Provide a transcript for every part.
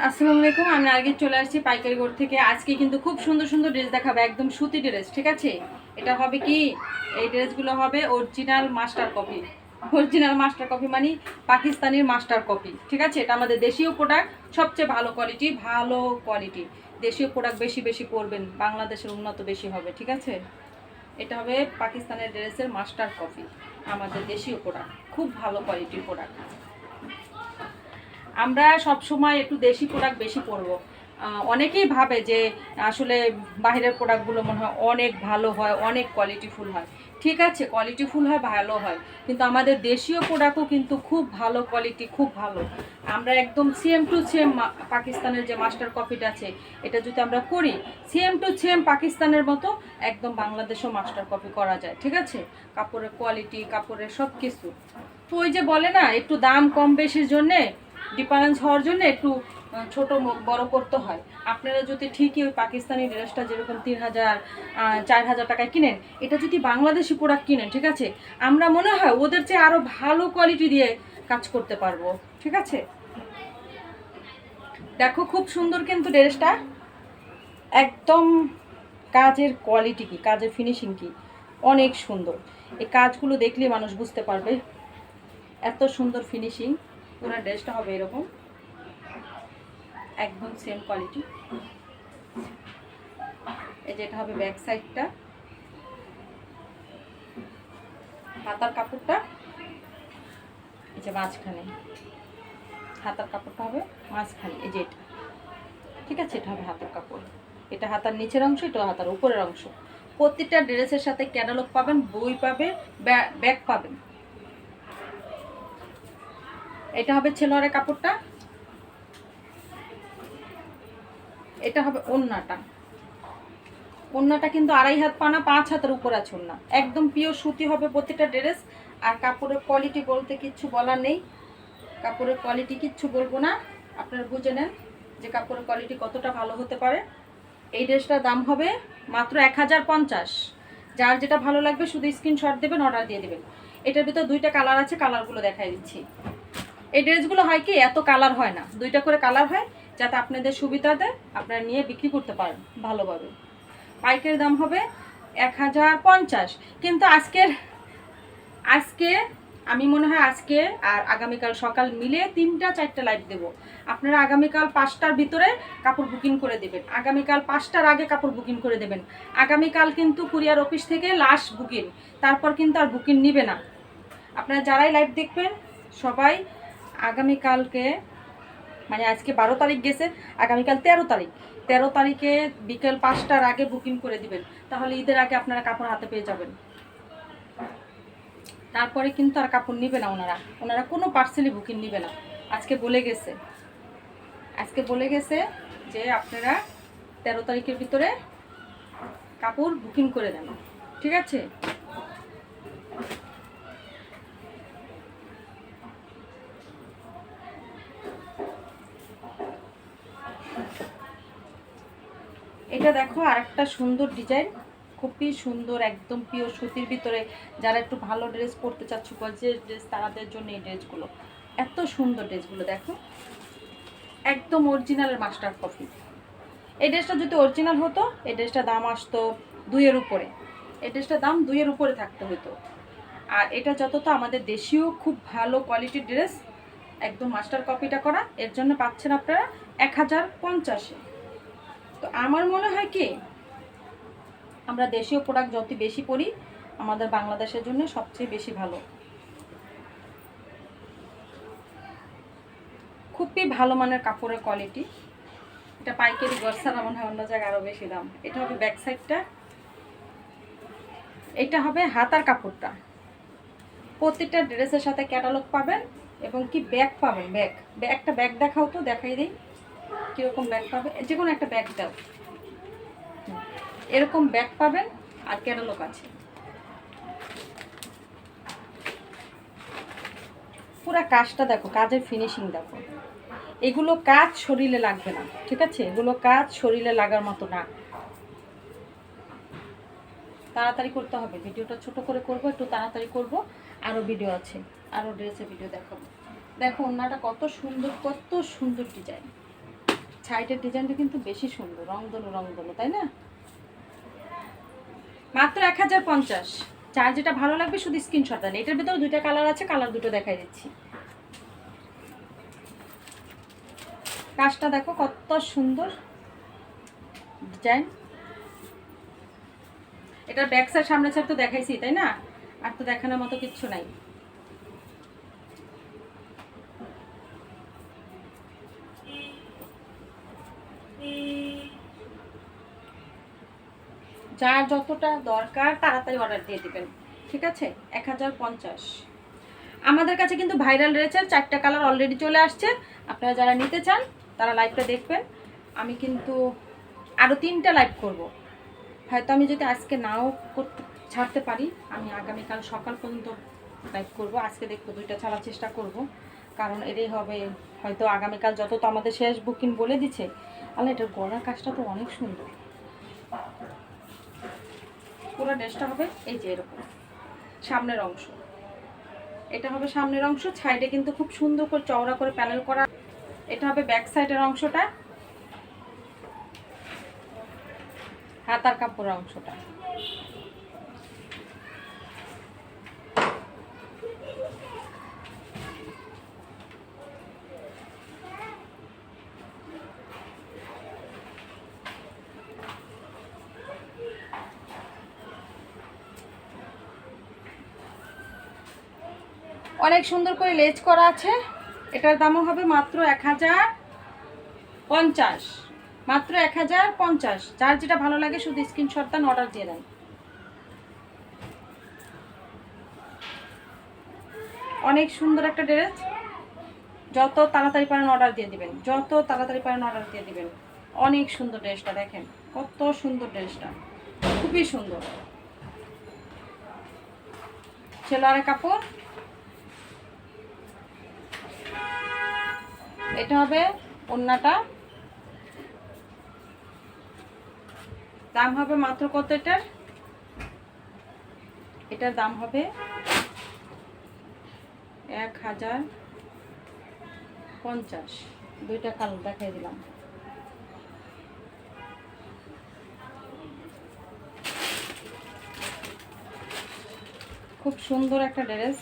আসসালামু আলাইকুম, আমি আগে চলে আসছি পাইকারি গোড় থেকে। আজকে কিন্তু খুব সুন্দর সুন্দর ড্রেস দেখাবে, একদম সুতি ড্রেস ঠিক আছে? এটা হবে কি? এই ড্রেসগুলো হবে original master copy original master copy মানে পাকিস্তানির মাস্টার কপি ঠিক আছে? এটা আমাদের দেশীয় প্রোডাক্ট সবচেয়ে ভালো কোয়ালিটি ভালো কোয়ালিটি দেশীয় প্রোডাক্ট বেশি বেশি পরবেন, বাংলাদেশের উন্নত বেশি হবে, ঠিক আছে? এটা হবে পাকিস্তানের ড্রেসের মাস্টার কপি আমাদের দেশীয় প্রোডাক্ট খুব ভালো কোয়ালিটির প্রোডাক্ট আমরা সব সময় একটু দেশি প্রোডাক্ট বেশি পরবো। অনেকেই ভাবে যে আসলে বাইরের প্রোডাক্টগুলো মনে হয় অনেক ভালো হয়, অনেক কোয়ালিটিফুল হয়। ঠিক আছে কোয়ালিটিফুল হয়, ভালো হয়। কিন্তু আমাদের দেশীয় প্রোডাক্টও কিন্তু খুব ভালো কোয়ালিটি খুব ভালো। আমরা একদম সেম টু সেম পাকিস্তানের যে মাস্টার কপিটা আছে, এটা যদি আমরা করি সেম টু সেম পাকিস্তানের মতো একদম বাংলাদেশও মাস্টার কপি করা যায়। ঠিক আছে? কাপড়ের কোয়ালিটি কাপড়ের সব কিছু তো ওই যে বলে না, একটু দাম কম বেশির জন্যে ডিফারেন্স হওয়ার জন্য একটু ছোট বড় করতে হয়। আপনারা যদি ঠিকই ওই পাকিস্তানি ড্রেসটা যেরকম তিন হাজার চার হাজার টাকায় কিনেন, এটা যদি বাংলাদেশি প্রোডাক্ট কিনেন, ঠিক আছে? আমরা মনে হয় ওদের চেয়ে আরও ভালো কোয়ালিটি দিয়ে কাজ করতে পারব, ঠিক আছে? দেখো খুব সুন্দর কিন্তু ড্রেসটা। একদম কাজের কোয়ালিটি কি, কাজের ফিনিশিং কি, অনেক সুন্দর। এই কাজগুলো দেখলে মানুষ বুঝতে পারবে এত সুন্দর ফিনিশিং পুরো ড্রেসটা হবে এরকম। একদম সেম কোয়ালিটি এই যেটা হবে ব্যাক সাইডটা হাতার কাপড়টা এই যে মাঝখানে। হাতার কাপড়টা হবে মাঝখানে, এই যে এটা। ঠিক আছে, এটা হবে হাতার কাপড়। এটা হাতার নিচের অংশ, এটা হাতার উপরের অংশ। প্রত্যেকটা ড্রেসের সাথে ক্যাটালগ পাবেন, বই পাবে ব্যাগ পাবেন। এটা হবে ছেলোয়ারের কাপড়টা। এটা হবে ওন্নাটা। ওন্নাটা কিন্তু আড়াই হাত পানা, পাঁচ হাতের উপর আছে ওন্না। একদম পিওর সুতি হবে প্রতিটা ড্রেস আর কাপড়ের কোয়ালিটি বলতে কিচ্ছু বলার নেই। কাপড়ের কোয়ালিটি কিচ্ছু বলব না। আপনারা বুঝে নেন যে কাপড়ের কোয়ালিটি কতটা ভালো হতে পারে। এই ড্রেসটার দাম হবে মাত্র এক হাজার পঞ্চাশ। যার যেটা ভালো লাগবে শুধু স্ক্রিনশট দেবেন অর্ডার দিয়ে দেবেন। এটার ভিতর দুইটা কালার আছে কালারগুলো দেখাই দিচ্ছি। এই ড্রেসগুলো হয় কি, এত কালার হয় না। দুইটা করে কালার হয়, যাতে আপনাদের সুবিধা দেয়, আপনারা নিয়ে বিক্রি করতে পারেন ভালোভাবে। পাইকারি দাম হবে এক হাজার পঞ্চাশ। কিন্তু আজকের, আজকে, আমি মনে হয় আজকে আর আগামীকাল সকাল মিলে তিনটা চারটা লাইভ দেবো। আপনারা আগামীকাল পাঁচটার ভিতরে কাপড় বুকিং করে দেবেন। আগামীকাল পাঁচটার আগে কাপড় বুকিং করে দেবেন। আগামীকাল কিন্তু কুরিয়ার অফিস থেকে লাস্ট বুকিং তারপর কিন্তু আর বুকিং নিবে না। আপনারা যারাই লাইভ দেখবেন, সবাই আগামীকালকে মানে আজকে বারো তারিখ গেছে, আগামীকাল তেরো তারিখ। তেরো তারিখে বিকেল পাঁচটার আগে বুকিং করে দিবেন। তাহলে ঈদের আগে আপনারা কাপড় হাতে পেয়ে যাবেন। তারপরে কিন্তু আর কাপড় নিবে না ওনারা। ওনারা কোনো পার্সেলই বুকিং নিবে না। আজকে বলে গেছে। আজকে বলে গেছে যে আপনারা তেরো তারিখের ভিতরে কাপড় বুকিং করে দেন। ঠিক আছে? এটা দেখো আরেকটা সুন্দর ডিজাইন খুবই সুন্দর, একদম পিওর সুতির ভিতরে। যারা একটু ভালো ড্রেস পরতে চাচ্ছ যে ড্রেস তাদের জন্য এই ড্রেসগুলো এত সুন্দর ড্রেসগুলো দেখো। একদম অরিজিনালের মাস্টার কপি এই ড্রেসটা যদি অরিজিনাল হতো, এই ড্রেসটার দাম আসতো দুইয়ের উপরে। এই ড্রেসটার দাম দুইয়ের উপরে থাকতে হতো আর এটা যত তো আমাদের দেশীয়, খুব ভালো কোয়ালিটির ড্রেস একদম মাস্টার কপিটা করা, এর জন্য পাচ্ছেন আপনারা এক হাজার পঞ্চাশে। তো আমার মনে হয় কি, আমরা দেশীয় প্রোডাক্ট যত বেশি পরি আমাদের বাংলাদেশের জন্য সবচেয়ে বেশি ভালো। খুবই ভালো মানের কাপড়ের কোয়ালিটি এটা পাইকারি গরসারা মনে হয় অন্য জায়গায় আরও বেশি দাম। এটা হবে ব্যাক সাইডটা এটা হবে হাতার কাপড়টা। প্রত্যেকটা ড্রেসের সাথে ক্যাটালগ পাবেন এবং কি ব্যাগ পাবেন ব্যাগ একটা ব্যাগ দেখাও তো, দেখাই দিই। কীরকম ব্যাগ পাবে? যে কোনো একটা ব্যাগ দাও। এরকম ব্যাগ পাবেন আর ক্যাটালগ আছে। পুরা কাজটা দেখো, কাজের ফিনিশিং দেখো। এগুলো কাজ শরীরে লাগবে না, ঠিক আছে? এগুলো কাজ শরীরে লাগার মতো না। তাড়াতাড়ি করতে হবে। ভিডিওটা ছোট করে করব, একটু তাড়াতাড়ি করব। আরও ভিডিও আছে। আরও ড্রেসের ভিডিও দেখাবো। দেখো ওনাটা কত সুন্দর কত সুন্দর ডিজাইন সাইডের ডিজাইনটা কিন্তু বেশি সুন্দর, রংধনু রংধনু, তাই না? মাত্র এক হাজার পঞ্চাশ। চার যেটা ভালো লাগবে শুধু স্ক্রিনশট দেন। এটার ভিতরে দুইটা কালার আছে কালার দুটো দেখাই দিচ্ছি। কাজটা দেখো কত সুন্দর ডিজাইন এটার ব্যাক সাইড সামনে সাইড তো দেখাইছি, তাই না? আর তো দেখানোর মতো কিচ্ছু নাই। যার যতটা দরকার তাড়াতাড়ি অর্ডার দিয়ে দেবেন, ঠিক আছে? এক হাজার পঞ্চাশ। আমাদের কাছে কিন্তু ভাইরাল রয়েছে চারটা কালার অলরেডি চলে আসছে। আপনারা যারা নিতে চান, তারা লাইভটা দেখবেন। আমি কিন্তু আরও তিনটা লাইভ করব। হয়তো আমি যদি আজকে নাও করতে, ছাড়তে পারি, আমি আগামীকাল সকাল পর্যন্ত লাইভ করব। আজকে দেখব, দুইটা ছাড়ার চেষ্টা করব। কারণ এটাই হবে, হয়তো আগামীকাল যত তো আমাদের শেষ বুকিং বলে দিচ্ছে আল্লাহ, এটার গড়ার কাজটা তো অনেক সুন্দর। পুরো ড্রেসটা হবে এই যে এরকম, সামনের অংশ। এটা হবে সামনের অংশ, সাইডে কিন্তু খুব সুন্দর করে চওড়া করে প্যানেল করা। এটা হবে ব্যাক সাইডের অংশটা, হাতার কাপড়ের অংশটা। অনেক সুন্দর করে লেজ করা আছে। এটার দামও হবে মাত্র এক হাজার পঞ্চাশ। মাত্র এক হাজার পঞ্চাশ। যার যেটা ভালো লাগে শুধু স্ক্রিনশট দেন অর্ডার দিয়ে দেন। অনেক সুন্দর একটা ড্রেস। যত তাড়াতাড়ি পারেন অর্ডার দিয়ে দিবেন। যত তাড়াতাড়ি পারেন অর্ডার দিয়ে দিবেন। অনেক সুন্দর ড্রেসটা দেখেন। কত সুন্দর ড্রেসটা। খুবই সুন্দর। ছেলোয়ারের কাপড়। এটা হবে ওন্নাটা। দাম হবে মাত্র কত এটার? এটার দাম হবে এক হাজার পঞ্চাশ। দুইটা কালার দেখাই দিলাম। খুব সুন্দর একটা ড্রেস।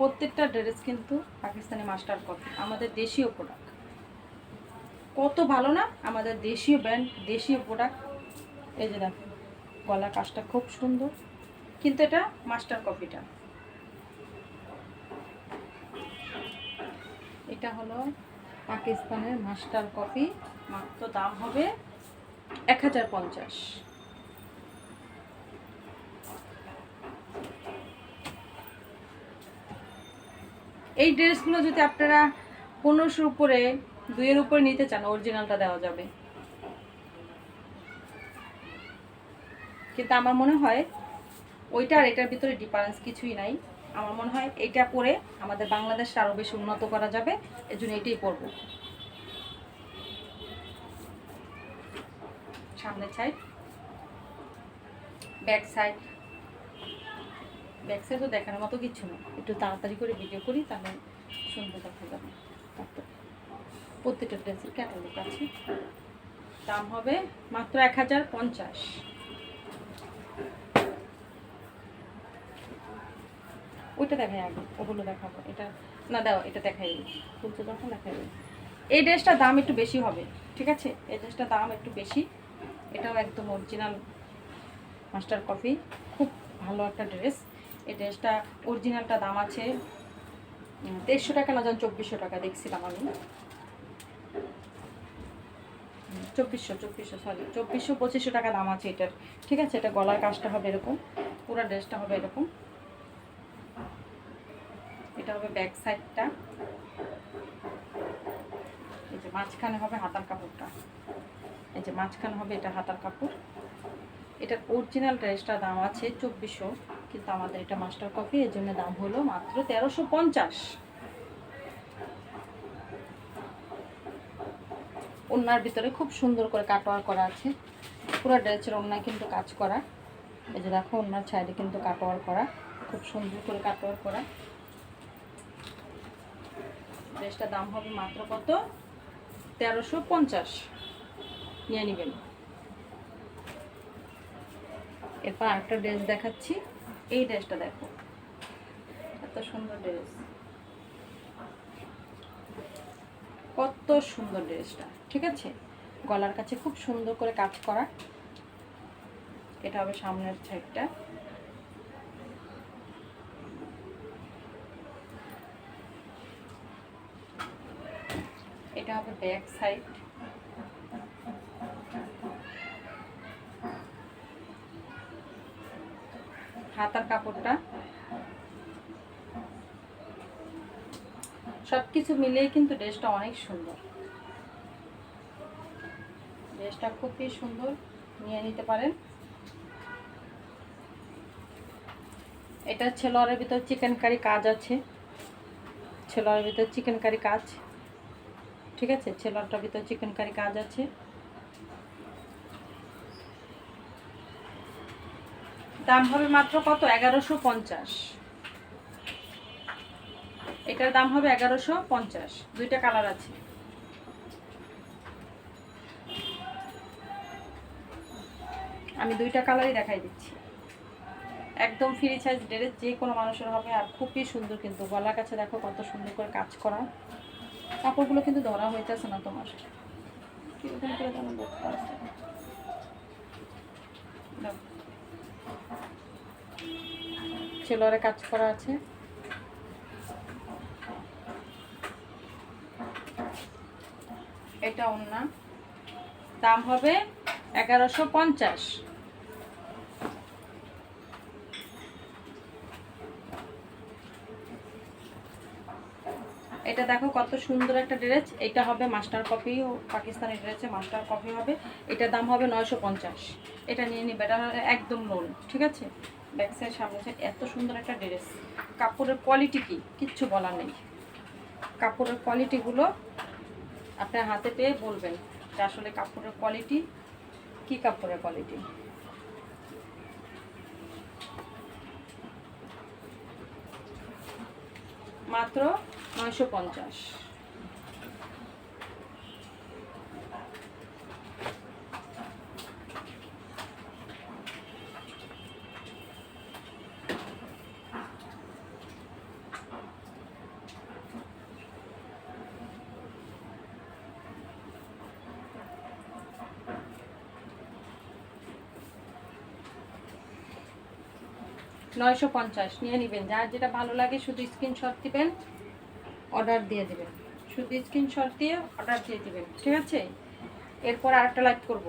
প্রত্যেকটা ড্রেস কিন্তু পাকিস্তানি মাস্টার কপি আমাদের দেশীয় প্রোডাক্ট কত ভালো না? আমাদের দেশীয় ব্র্যান্ড দেশীয় প্রোডাক্ট এই যে দেখো গলা কাজটা খুব সুন্দর। কিন্তু এটা মাস্টার কপিটা। এটা হলো পাকিস্তানের মাস্টার কপি, মাত্র দাম হবে এক হাজার পঞ্চাশ। এই ড্রেসগুলো যদি আপনারা পনেরোশোর উপরে, দুইয়ের উপরে নিতে চান অরিজিনালটা দেওয়া যাবে। কিন্তু আমার মনে হয় ওইটা আর এটার ভিতরে ডিফারেন্স কিছুই নাই। আমার মনে হয় এইটা পরে আমাদের বাংলাদেশটা আরও বেশি উন্নত করা যাবে এর জন্য এটাই পরবো। সামনের সাইড ব্যাক সাইড ব্যাক সাইডও দেখানোর মতো কিছু না। একটু তাড়াতাড়ি করে ভিডিও করি, তাহলে সুন্দর দেখা যাবে। তারপর প্রত্যেকটা ড্রেসের ক্যাটালগ আছে। দাম হবে মাত্র এক হাজার পঞ্চাশ। ওইটা দেখাই আগে ওগুলো দেখাবো। এটা না, দাও, এটা দেখাই। খুলছে যখন দেখাই এই ড্রেসটার দাম একটু বেশি হবে, ঠিক আছে? এই ড্রেসটার দাম একটু বেশি। এটাও একদম অরিজিনাল মাস্টার কফি খুব ভালো একটা ড্রেস। এই ড্রেসটা অরিজিনালটা দাম আছে দেড়শো টাকা না, যেন চব্বিশশো টাকা দেখছিলাম আমি। চব্বিশশো চব্বিশশো সরি চব্বিশশো, পঁচিশশো টাকা দাম আছে এটার। ঠিক আছে, এটা গলার কাজটা হবে এরকম, পুরো ড্রেসটা হবে এরকম। এটা হবে ব্যাক সাইডটা এই যে মাঝখানে হবে হাতার কাপড়টা। এই যে মাঝখানে হবে এটা হাতার কাপড়। এটার অরিজিনাল ড্রেসটার দাম আছে চব্বিশশো। কিন্তু আমাদের এটা মাস্টার কপি এর জন্য দাম হলো মাত্র তেরোশো পঞ্চাশ। ওনার ভিতরে খুব সুন্দর করে কাটোয়ার করা আছে। পুরো ড্রেসের ওনায় কিন্তু কাজ করা। এই যে দেখো, ওনার সাইডে কিন্তু কাটোয়ার করা। খুব সুন্দর করে কাটোয়ার করা। ড্রেসটার দাম হবে মাত্র কত? তেরোশো পঞ্চাশ। নিয়ে নেবেন। এরপর আরেকটা ড্রেস দেখাচ্ছি। এই ড্রেসটা দেখো। এত সুন্দর ড্রেস। কত সুন্দর ড্রেসটা, ঠিক আছে? গলার কাছে খুব সুন্দর করে কাজ করা। এটা হবে সামনের সাইডটা। এটা হবে ব্যাক সাইড। হাতার কাপড়টা। সব কিছু মিলিয়ে কিন্তু ড্রেসটা অনেক সুন্দর। ড্রেসটা খুবই সুন্দর, নিয়ে নিতে পারেন। এটা ছেলোয়ারের ভিতর চিকেন কারি কাজ আছে। ছেলোয়ারের ভিতর চিকেন কারি কাজ। ঠিক আছে? ছেলোয়ারটার ভিতর চিকেন কারি কাজ আছে। দাম হবে মাত্র কত? এগারোশো পঞ্চাশ। এটার দাম হবে এগারোশো পঞ্চাশ। দুইটা কালার আছে। আমি দুইটা কালারই দেখাই দিচ্ছি। একদম ফ্রি সাইজ ড্রেস যে কোনো মানুষের হবে আর খুবই সুন্দর কিন্তু। গলার কাছে দেখো কত সুন্দর করে কাজ করা। কাপড়গুলো কিন্তু ধরা হইতেছে না তোমার। কীরকম করে যেন দেখতে আছে দাও। ছেলোয়ারে কাজ করা আছে। এটা অন্য দাম হবে এগারোশো পঞ্চাশ। এটা দেখো কত সুন্দর একটা ড্রেস। এটা হবে মাস্টার কপি পাকিস্তানি ড্রেসে মাস্টার কপি হবে। এটার দাম হবে নয়শো পঞ্চাশ। এটা নিয়ে নিবে, এটা একদম লোন ঠিক আছে? ব্যাক সামনে সাইড এত সুন্দর একটা ড্রেস। কাপড়ের কোয়ালিটি কি? কিচ্ছু বলার নেই। কাপড়ের কোয়ালিটিগুলো আপনার হাতে পেয়ে বলবেন যে আসলে কাপড়ের কোয়ালিটি কি কাপড়ের কোয়ালিটি মাত্র নয়শো পঞ্চাশ। নয়শো পঞ্চাশ, নিয়ে নেবেন। যার যেটা ভালো লাগে শুধু স্ক্রিনশট দিবেন অর্ডার দিয়ে দেবেন। শুধু স্ক্রিনশট দিয়ে অর্ডার দিয়ে দেবেন, ঠিক আছে? এরপর আরেকটা লাইভ করব।